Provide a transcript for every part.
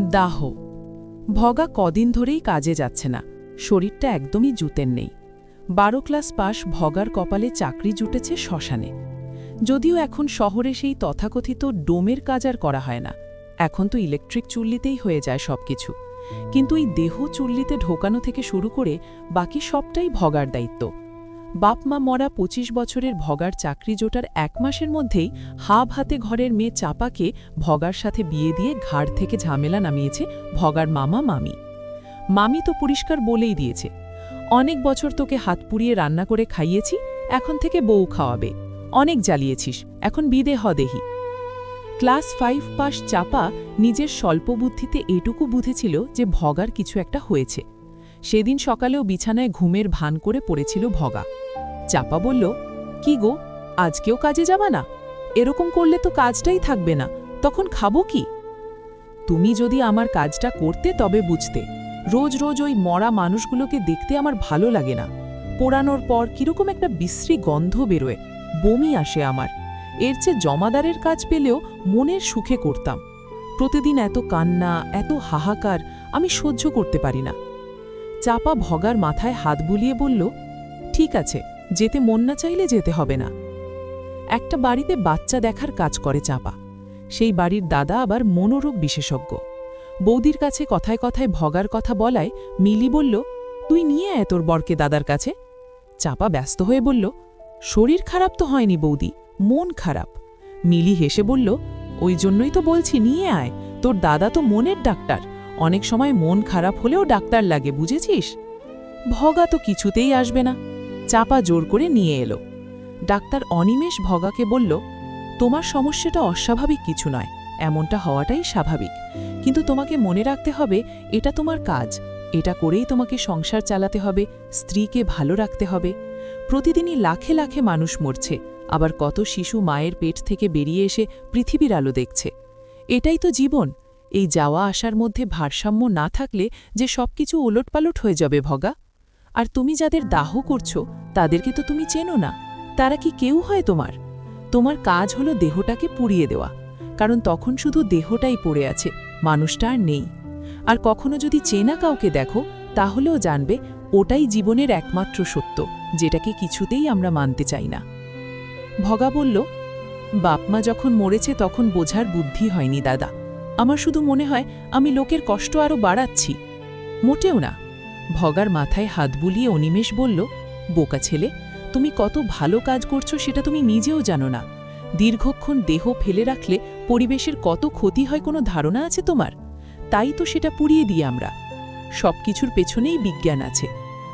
দাহ। ভগা কদিন ধরেই কাজে যাচ্ছে না। শরীরটা একদমই জুতের নেই। বারো ক্লাস পাশ ভগার কপালে চাকরি জুটেছে শ্মশানে। যদিও এখন শহরে সেই তথাকথিত ডোমের কাজ আর করা হয় না। এখন তো ইলেকট্রিক চুল্লিতেই হয়ে যায় সবকিছু। কিন্তু এই দেহ চুল্লিতে ঢোকানো থেকে শুরু করে বাকি সবটাই ভগার দায়িত্ব। বাপ মা মরা ২৫ বছরের ভগার চাকরি জোটার এক মাসের মধ্যেই হাব হাতে ঘরের মেয়ে চাপাকে ভগার সাথে বিয়ে দিয়ে ঘাড় থেকে ঝামেলা নামিয়েছে ভগার মামা মামি। মামি তো পরিষ্কার বলেই দিয়েছে, অনেক বছর তোকে হাত পুড়িয়ে রান্না করে খাইয়েছি, এখন থেকে বউ খাওয়াবে। অনেক জ্বালিয়েছিস, এখন বিদে হ দেহি। ক্লাস ফাইভ পাস চাপা নিজের স্বল্প বুদ্ধিতে এটুকু বুঝেছিল যে ভগার কিছু একটা হয়েছে। সেদিন সকালেও বিছানায় ঘুমের ভান করে পড়েছিল ভগা। চাপা বলল, কি গো, আজকেও কাজে যাবা না? এরকম করলে তো কাজটাই থাকবে না, তখন খাব কি? তুমি যদি আমার কাজটা করতে তবে বুঝতে, রোজ রোজ ওই মরা মানুষগুলোকে দেখতে আমার ভালো লাগে না। পোড়ানোর পর কীরকম একটা বিশ্রী গন্ধ বেরোয়, বমি আসে আমার। এর চেয়ে জমাদারের কাজ পেলেও মনের সুখে করতাম। প্রতিদিন এত কান্না, এত হাহাকার আমি সহ্য করতে পারি না। চাপা ভগার মাথায় হাত বুলিয়ে বলল, ঠিক আছে যেতে মন না চাইলে যেতে হবে না। একটা বাড়িতে বাচ্চা দেখার কাজ করে চাপা। সেই বাড়ির দাদা আবার মনোরোগ বিশেষজ্ঞ। বৌদির কাছে কথায় কথায় ভগার কথা বলায় মিলি বলল, তুই নিয়ে আয় তোর বরকে দাদার কাছে। চাপা ব্যস্ত হয়ে বলল, শরীর খারাপ তো হয়নি বৌদি, মন খারাপ। মিলি হেসে বলল, ওই জন্যই তো বলছি নিয়ে আয়, তোর দাদা তো মনের ডাক্তার। অনেক সময় মন খারাপ হলেও ডাক্তার লাগে, বুঝেছিস? ভগা তো কিছুতেই আসবে না। চাপা জোর করে নিয়ে এলো। ডাক্তার অনিমেষ ভগাকে বলল, তোমার সমস্যাটা অস্বাভাবিক কিছু নয়, এমনটা হওয়াটাই স্বাভাবিক। কিন্তু তোমাকে মনে রাখতে হবে, এটা তোমার কাজ। এটা করেই তোমাকে সংসার চালাতে হবে, স্ত্রীকে ভালো রাখতে হবে। প্রতিদিনই লাখে লাখে মানুষ মরছে, আবার কত শিশু মায়ের পেট থেকে বেরিয়ে এসে পৃথিবীর আলো দেখছে। এটাই তো জীবন। এই যাওয়া আসার মধ্যে ভারসাম্য না থাকলে যে সবকিছু ওলটপালট হয়ে যাবে ভগা। আর তুমি যাদের দাহ করছ, তাদেরকে তো তুমি চেনো না। তারা কি কেউ হয় তোমার? তোমার কাজ হলো দেহটাকে পুড়িয়ে দেওয়া, কারণ তখন শুধু দেহটাই পড়ে আছে, মানুষটা আর নেই। আর কখনো যদি চেনা কাউকে দেখো, তাহলেও জানবে, ওটাই জীবনের একমাত্র সত্য, যেটাকে কিছুতেই আমরা মানতে চাই না। ভগা বলল বাপমা যখন মরেছে তখন বোঝার বুদ্ধি হয়নি দাদা। আমার শুধু মনে হয়, আমি লোকের কষ্ট আরও বাড়াচ্ছি। মোটেও না। ভগার মাথায় হাত বুলিয়ে অনিমেষ বলল, বোকা ছেলে, তুমি কত ভালো কাজ করছ সেটা তুমি নিজেও জানো না। দীর্ঘক্ষণ দেহ ফেলে রাখলে পরিবেশের কত ক্ষতি হয় কোনো ধারণা আছে তোমার? তাই তো সেটা পুড়িয়ে দিই আমরা। সব কিছুর পেছনেই বিজ্ঞান আছে।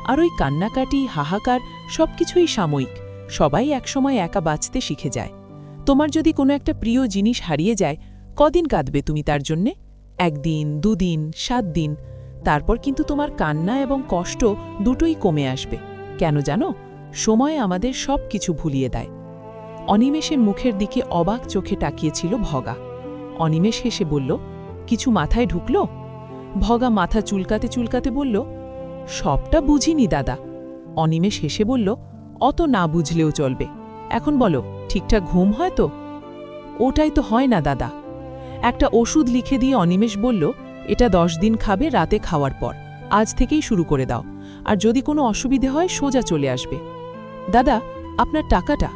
আর ওই কান্নাকাটি, হাহাকার সবকিছুই সাময়িক। সবাই একসময় একা বাঁচতে শিখে যায়। তোমার যদি কোনো একটা প্রিয় জিনিস হারিয়ে যায়, কদিন কাঁদবে তুমি তার জন্যে? একদিন, দুদিন সাত দিন তারপর কিন্তু তোমার কান্না এবং কষ্ট দুটোই কমে আসবে। কেন জানো? সময় আমাদের সব কিছু ভুলিয়ে দেয়। অনিমেষের মুখের দিকে অবাক চোখে তাকিয়েছিল ভগা। অনিমেষ হেসে বলল, কিছু মাথায় ঢুকল? ভগা মাথা চুলকাতে চুলকাতে বলল, সবটা বুঝিনি দাদা। অনিমেষ হেসে বলল, অত না বুঝলেও চলবে। এখন বলো, ঠিকঠাক ঘুম হয় তো? ওটাই তো হয় না দাদা। একটা ওষুধ লিখে দিয়ে অনিমেষ বলল এটা দশ দিন খাবে রাতে খাওয়ার পর। আজ থেকেই শুরু করে দাও। আর যদি কোনো অসুবিধে হয়, সোজা চলে আসবে। দাদা, আপনার টাকাটা?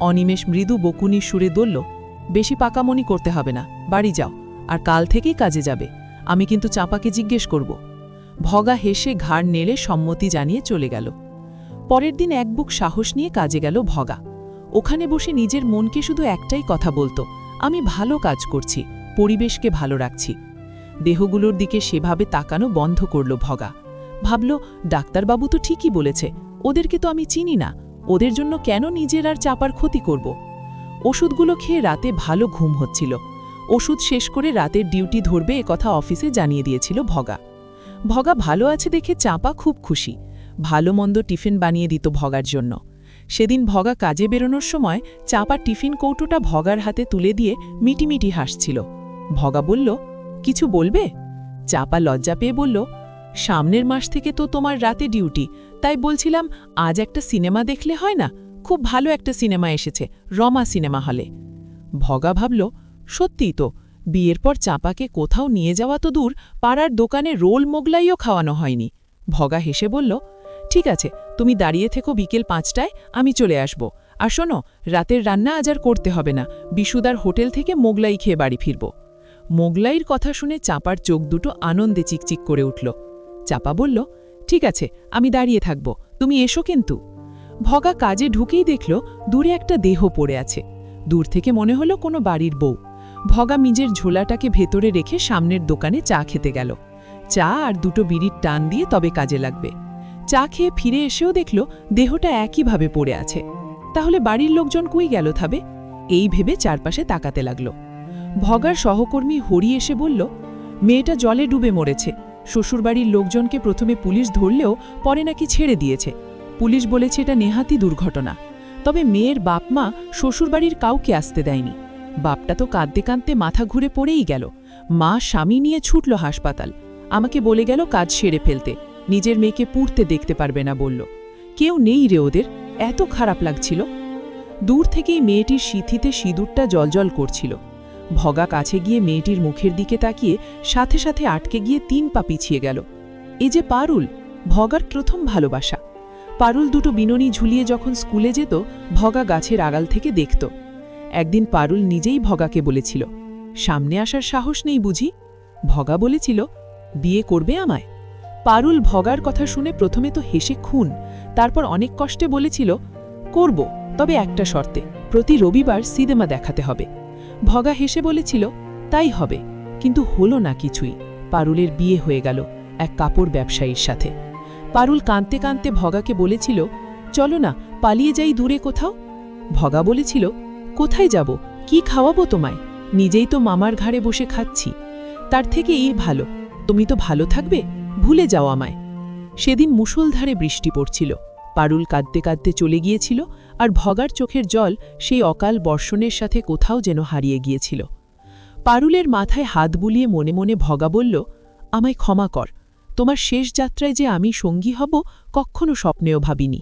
অনিমেষ মৃদু বকুনি সুরে দলল বেশি পাকামনি করতে হবে না, বাড়ি যাও, আর কাল থেকেই কাজে যাবে। আমি কিন্তু চাপাকে জিজ্ঞেস করব। ভগা হেসে ঘাড় নেড়ে সম্মতি জানিয়ে চলে গেল। পরের দিন এক বুক সাহস নিয়ে কাজে গেল ভগা। ওখানে বসে নিজের মনকে শুধু একটাই কথা বলতো, আমি ভালো কাজ করছি, পরিবেশকে ভালো রাখছি। দেহগুলোর দিকে সেভাবে তাকানো বন্ধ করল ভগা। ভাবল, ডাক্তারবাবু তো ঠিকই বলেছে, ওদেরকে তো আমি চিনি না, ওদের জন্য কেন নিজের আর চাপার ক্ষতি করব? ওষুধগুলো খেয়ে রাতে ভালো ঘুম হচ্ছিল। ওষুধ শেষ করে রাতের ডিউটি ধরবে কথা অফিসে জানিয়ে দিয়েছিল ভগা। ভগা ভালো আছে দেখে চাপা খুব খুশি, ভালো মন্দ টিফিন বানিয়ে দিত ভগার জন্য। সেদিন ভগা কাজে বেরোনোর সময় চাপা টিফিন কৌটোটা ভগার হাতে তুলে দিয়ে মিটিমিটি হাসছিল। ভগা বলল কিছু বলবে? চাপা লজ্জা পেয়ে বলল, সামনের মাস থেকে তো তোমার রাতে ডিউটি, তাই বলছিলাম আজ একটা সিনেমা দেখলে হয় না? খুব ভালো একটা সিনেমা এসেছে, রমা সিনেমা হলে। ভগা ভাবল, সত্যিই তো, বিয়ের পর চাপাকে কোথাও নিয়ে যাওয়া তো দূর, পাড়ার দোকানে রোল মোগলাইও খাওয়ানো হয়নি। ভগা হেসে বলল, ঠিক আছে, তুমি দাঁড়িয়ে থেকো বিকেল পাঁচটায়, আমি চলে আসব। আর শোনো, রাতের রান্না আজ আর করতে হবে না, বিশুদার হোটেল থেকে মোগলাই খেয়ে বাড়ি ফিরব। মোগলাইয়ের কথা শুনে চাপার চোখ দুটো আনন্দে চিকচিক করে উঠল। চাপা বলল, ঠিক আছে, আমি দাঁড়িয়ে থাকব, তুমি এসো কিন্তু। ভগা কাজে ঢুকেই দেখল দূরে একটা দেহ পড়ে আছে। দূর থেকে মনে হলো কোনো বাড়ির বউ। ভগা নিজের ঝোলাটাকে ভেতরে রেখে সামনের দোকানে চা খেতে গেল। চা আর দুটো বিড়ির টান দিয়ে তবে কাজে লাগবে। চা খেয়ে ফিরে এসেও দেখল দেহটা একইভাবে পড়ে আছে। তাহলে বাড়ির লোকজন কুই গেল থাবে? এই ভেবে চারপাশে তাকাতে লাগল। ভগার সহকর্মী হরি এসে বলল, মেয়েটা জলে ডুবে মরেছে। শ্বশুরবাড়ির লোকজনকে প্রথমে পুলিশ ধরলেও পরে নাকি ছেড়ে দিয়েছে। পুলিশ বলেছে এটা নেহাতি দুর্ঘটনা। তবে মেয়ের বাপ মা শ্বশুরবাড়ির কাউকে আসতে দেয়নি। বাপটা তো কাঁদতে কাঁদতে মাথা ঘুরে পড়েই গেল। মা স্বামী নিয়ে ছুটল হাসপাতাল। আমাকে বলে গেল কাজ সেরে ফেলতে। নিজের মেয়েকে পুড়তে দেখতে পারবে না বলল। কেউ নেই রে ওদের। এত খারাপ লাগছিল। দূর থেকেই মেয়েটির সিথিতে সিঁদুরটা জলজল করছিল। ভগা কাছে গিয়ে মেয়েটির মুখের দিকে তাকিয়ে সাথে সাথে আটকে গিয়ে তিন পা পিছিয়ে গেল। এ যে পারুল, ভগার প্রথম ভালোবাসা। পারুল দুটো বিননি ঝুলিয়ে যখন স্কুলে যেত, ভগা গাছের আগাল থেকে দেখত। একদিন পারুল নিজেই ভগাকে বলেছিল, সামনে আসার সাহস নেই বুঝি? ভগা বলেছিল, বিয়ে করবে আমায়? পারুল ভগার কথা শুনে প্রথমে তো হেসে খুন, তারপর অনেক কষ্টে বলেছিল, করব, তবে একটা শর্তে, প্রতি রবিবার সিনেমা দেখাতে হবে। ভগা হেসে বলেছিল, তাই হবে। কিন্তু হলো না কিছুই। পারুলের বিয়ে হয়ে গেল এক কাপড় ব্যবসায়ীর সাথে। পারুল কাঁদতে কাঁদতে ভগাকে বলেছিল, চলো না, পালিয়ে যাই দূরে কোথাও? ভগা বলেছিল, কোথায় যাব? কি খাওয়াবো তোমায়? নিজেই তো মামার ঘাড়ে বসে খাচ্ছি। তার থেকে এই ভালো। তুমি তো ভালো থাকবে? ভুলে যাও আমায়। সেদিন মুষলধারে বৃষ্টি পড়ছিল। পারুল কাঁদতে কাঁদতে চলে গিয়েছিল আর ভগার চোখের জল সেই অকাল বর্ষণের সাথে কোথাও যেন হারিয়ে গিয়েছিল। পারুলের মাথায় হাত বুলিয়ে মনে মনে ভগা বলল, আমায় ক্ষমা কর। তোমার শেষ যাত্রায় যে আমি সঙ্গী হব, কখনো স্বপ্নেও ভাবিনি।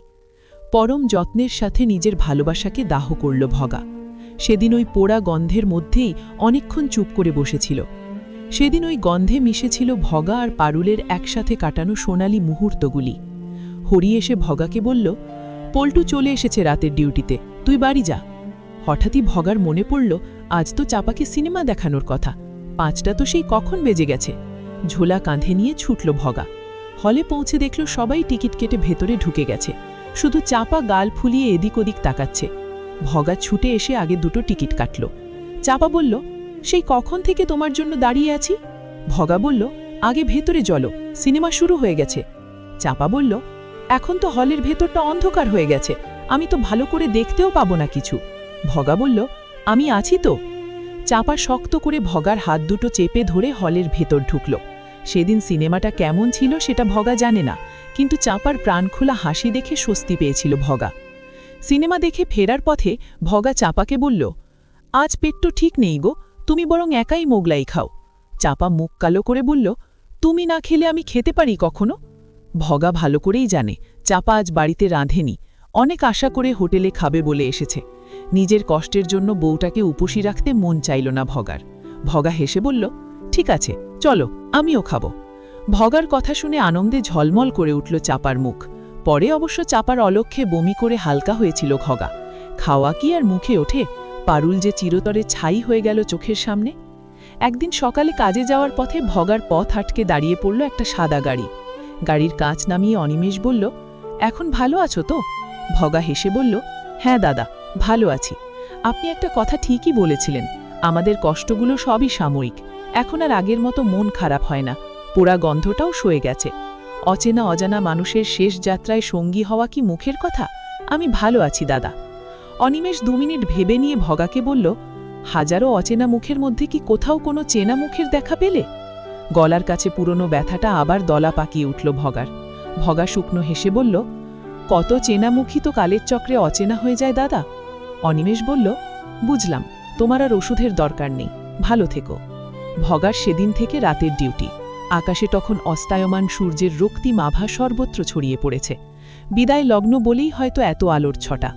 পরম যত্নের সাথে নিজের ভালোবাসাকে দাহ করল ভগা। সেদিন ওই পোড়া গন্ধের মধ্যেই অনেকক্ষণ চুপ করে বসেছিল। সেদিন ওই গন্ধে মিশেছিল ভগা আর পারুলের একসাথে কাটানো সোনালি মুহূর্তগুলি। হরি এসে ভগাকে বলল, পল্টু চলে এসেছে রাতের ডিউটিতে, তুই বাড়ি যা। হঠাৎই ভগার মনে পড়ল, আজ তো চাপাকে সিনেমা দেখানোর কথা, পাঁচটা তো সেই কখন বেজে গেছে। ঝোলা কাঁধে নিয়ে ছুটল ভগা। হলে পৌঁছে দেখল সবাই টিকিট কেটে ভেতরে ঢুকে গেছে, শুধু চাপা গাল ফুলিয়ে এদিক ওদিক তাকাচ্ছে। ভগা ছুটে এসে আগে দুটো টিকিট কাটল। চাপা বলল, সেই কখন থেকে তোমার জন্য দাঁড়িয়ে আছি? ভগা বলল, আগে ভেতরে চলো, সিনেমা শুরু হয়ে গেছে। চাপা বলল এখন তো হলের ভেতরটা অন্ধকার হয়ে গেছে, আমি তো ভালো করে দেখতেও পাবো না কিছু। ভগা বলল, আমি আছি তো। চাপা শক্ত করে ভগার হাত দুটো চেপে ধরে হলের ভেতর ঢুকল। সেদিন সিনেমাটা কেমন ছিল সেটা ভগা জানে না, কিন্তু চাপার প্রাণখোলা হাসি দেখে স্বস্তি পেয়েছিল ভগা। সিনেমা দেখে ফেরার পথে ভগা চাপাকে বলল, আজ পেট্টো ঠিক নেই গো, তুমি বরং একাই মোগলাই খাও। চাপা মুখ কালো করে বলল, তুমি না খেলে আমি খেতে পারি কখনো? ভগা ভালো করেই জানে, চাপা আজ বাড়িতে রাঁধেনি। অনেক আশা করে হোটেলে খাবে বলে এসেছে। নিজের কষ্টের জন্য বউটাকে উপসী রাখতে মন চাইল না ভগার। ভগা হেসে বলল, ঠিক আছে, চলো, আমিও খাব। ভগার কথা শুনে আনন্দে ঝলমল করে উঠল চাপার মুখ। পরে অবশ্য চাপার অলক্ষ্যে বমি করে হালকা হয়েছিল ঘগা খাওয়া কি আর মুখে ওঠে? পারুল যে চিরতরে ছাই হয়ে গেল চোখের সামনে? একদিন সকালে কাজে যাওয়ার পথে ভগার পথ আটকে দাঁড়িয়ে পড়ল একটা সাদা গাড়ি। গাড়ির কাঁচ নামিয়ে অনিমেষ বলল, এখন ভালো আছো তো? ভগা হেসে বলল হ্যাঁ দাদা, ভালো আছি। আপনি একটা কথা ঠিকই বলেছিলেন, আমাদের কষ্টগুলো সবই সাময়িক। এখন আর আগের মতো মন খারাপ হয় না, পোড়া গন্ধটাও সয়ে গেছে। অচেনা অজানা মানুষের শেষ যাত্রায় সঙ্গী হওয়া কি মুখের কথা? আমি ভালো আছি দাদা। অনিমেষ দু মিনিট ভেবে নিয়ে ভগাকে বলল, হাজারো অচেনা মুখের মধ্যে কি কোথাও কোনো চেনা মুখের দেখা পেলে? গলার কাছে পুরনো ব্যথাটা আবার দলা পাকিয়ে উঠল ভগার। ভগা শুকনো হেসে বলল, কত চেনামুখী তো কালের চক্রে অচেনা হয়ে যায় দাদা? অনিমেষ বলল, বুঝলাম, তোমার আর ওষুধের দরকার নেই, ভালো থেকো। ভগার সেদিন থেকে রাতের ডিউটি। আকাশে তখন অস্তায়মান সূর্যের রক্তিম আভা সর্বত্র ছড়িয়ে পড়েছে। বিদায় লগ্ন বলেই হয়তো এত আলোর ছটা।